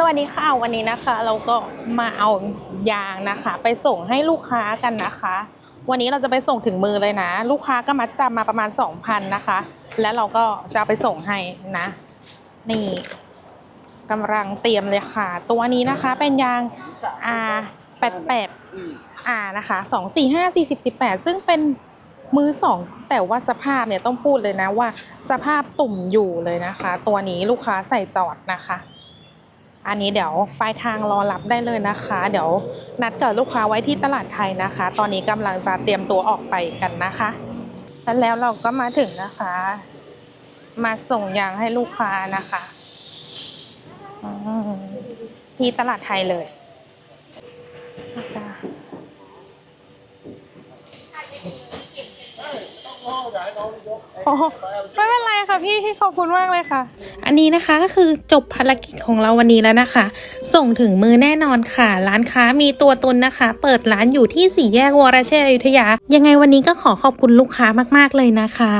สวัสดีค่ะวันนี้นะคะ เราก็มาเอายางนะคะ ไปส่งให้ลูกค้ากันนะคะ วันนี้เราจะไปส่งถึงมือเลยนะ ลูกค้าก็มัดจำมาประมาณ 2,000นะคะ แล้วเราก็จะไปส่งให้นะ นี่กำลังเตรียมเลยค่ะ ตัวนี้นะคะเป็นยาง R 88 R นะคะ2 4 5 40 18 ซึ่งเป็นมือสองแต่ว่าสภาพเนี่ยต้องพูดเลยนะว่า สภาพตุ่มอยู่เลยนะคะ ตัวนี้ลูกค้าใส่จอดนะคะ อันนี้เดี๋ยวปลายทางรอรับได้เลยนะคะ เดี๋ยวนัดกับลูกค้าไว้ที่ตลาดไทยนะคะ ตอนนี้กำลังจะเตรียมตัวออกไปกันนะคะแล้วแล้วเราก็มาถึงนะคะ มาส่งยางให้ลูกค้านะคะที่ตลาดไทยเลยนะคะ โอ้ไม่เป็นไรค่ะพี่ขอบคุณมากเลยค่ะ อันนี้นะคะก็คือจบภารกิจของเราวันนี้แล้วนะคะ ส่งถึงมือแน่นอนค่ะ ร้านค้ามีตัวตนนะคะ เปิดร้านอยู่ที่สี่แยกวรเชษฐ์อยุธยา ยังไงวันนี้ก็ขอขอบคุณลูกค้ามากๆเลยนะคะ